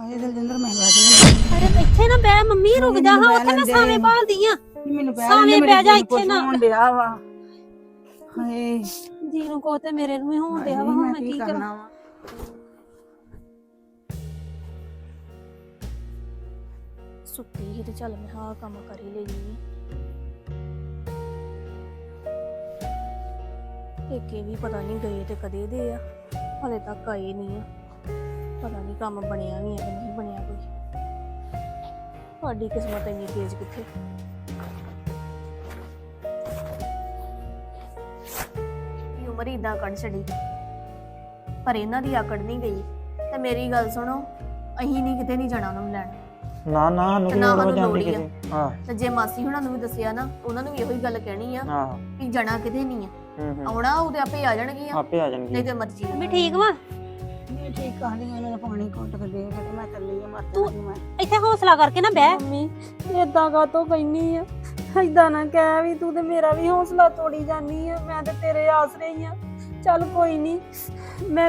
ਹਾਏ ਦਲਜਿੰਦਰ ਮੈਂ ਬੈਠ ਲਈ ਅਰੇ ਇੱਥੇ ਨਾ ਬਹਿ ਮੰਮੀ ਰੁਕ ਜਾ। ਮੈਨੂੰ ਹਾਂ ਬਹਿ ਉੱਥੇ ਮੈਂ ਲੈਂਦੇ। ਸਾਵੇਂ ਭਾਲਦੀ ਆ। ਮੈਨੂੰ ਬਹਿ ਸਾਵੇਂ ਲੈਂਦੇ, ਮੇਰੇ ਬਹਿ ਜਾ ਦਿਲ ਕੁਛ ਇੱਥੇ ਨਾ। ਹੋਣ ਡਿਆ ਵਾ। ਹਾਏ। ਜੀ ਨੂੰ ਕੋ ਤੇ ਮੇਰੇ ਨੂੰ ਹੀ ਹੋਣ ਡਿਆ ਵਾ ਹਾਏ, ਹੁਣ ਮੈਂ ਕੀ ਕਰਾਂ? ਕਰਨਾ ਵਾ? ਸੁੱਤੀ ਸੀ ਤੇ ਚੱਲ ਮੈਂ ਹਾਂ ਕੰਮ ਕਰ ਹੀ ਲਈ ਏਕੇ ਵੀ ਪਤਾ ਨਹੀਂ ਗਏ ਤੇ ਕਦੇ ਦੇ ਆ। ਹਲੇ ਤੱਕ ਆਏ ਨਹੀਂ ਆ। ਪਤਾ ਨਹੀਂ ਕੰਮ ਬਣਿਆ ਵੀ ਕਿ ਨਹੀਂ ਬਣਿਆ ਕੋਈ। ਤੁਹਾਡੀ ਕਿਸਮਤ ਇੰਨੀ ਤੇਜ਼ ਕਿੱਥੇ? ਇਹ ਉਮਰ ਹੀ ਇਦਾਂ ਕੱਢ ਛੜੀ ਪਰ ਇਹਨਾਂ ਦੀ ਆਕੜ ਨਹੀਂ ਗਈ। ਤੇ ਮੇਰੀ ਗੱਲ ਸੁਣੋ ਅਹੀਂ ਨਹੀਂ ਕਿਤੇ ਨਹੀਂ ਜਾਣਾ ਉਹਨਾਂ ਨੂੰ ਲੈਣ। ਨਾ ਨਾ ਸਾਨੂੰ ਕੀ ਵਾ ਸਾਨੂੰ ਜਾਂਦੀ ਹੀ। ਕਿਤੇ? ਹਾਂ। ਤੇ ਜੇ ਮਾਸੀ ਹੁਣਾਂ ਨੂੰ ਵੀ ਦੱਸਿਆ ਨਾ ਉਹਨਾਂ ਨੂੰ ਵੀ ਇਹੋ ਹੀ ਗੱਲ ਕਹਿਣੀ ਆ ਹਾਂ। ਵੀ ਜਾਣਾ ਕਿਤੇ ਨਹੀਂ ਆ। ਹੂੰ ਹੂੰ। ਆਉਣਾ ਉਹਦੇ ਆਪੇ ਆ ਜਾਣਗੀਆਂ। ਆਪੇ ਆ ਨਹੀਂ ਜਾਣਗੇ ਤੇ ਮਰਜ਼ੀ ਵੀ ਠੀਕ ਵਾ? ਮੈਂ ਠੀਕ ਕਹਾਣੀ ਉਹਨਾਂ ਨੇ ਪਾਣੀ ਘੁੱਟ ਕੇ ਦੇ ਕੇ ਤੇ ਮੈਂ ਚੱਲੀ ਆ ਮਰ ਤੂੰ- ਜਾਣੀ ਮੈਂ। ਇੱਥੇ ਹੌਸਲਾ ਕਰਕੇ ਨਾ ਬਹਿ। ਮੰਮੀ ਕਾਤੋਂ ਕਹਿਨੀ ਆ? ਏਦਾਂ ਨਾ ਕਹਿ ਵੀ ਤੂੰ ਤੇ ਮੇਰਾ ਵੀ ਹੌਸਲਾ ਤੋੜੀ ਜਾਨੀ ਆ ਮੈਂ ਤੇ ਤੇਰੇ ਆਸਰੇ ਹੀ ਆ। ਚੱਲ ਕੋਈ ਨਹੀਂ ਮੈਂ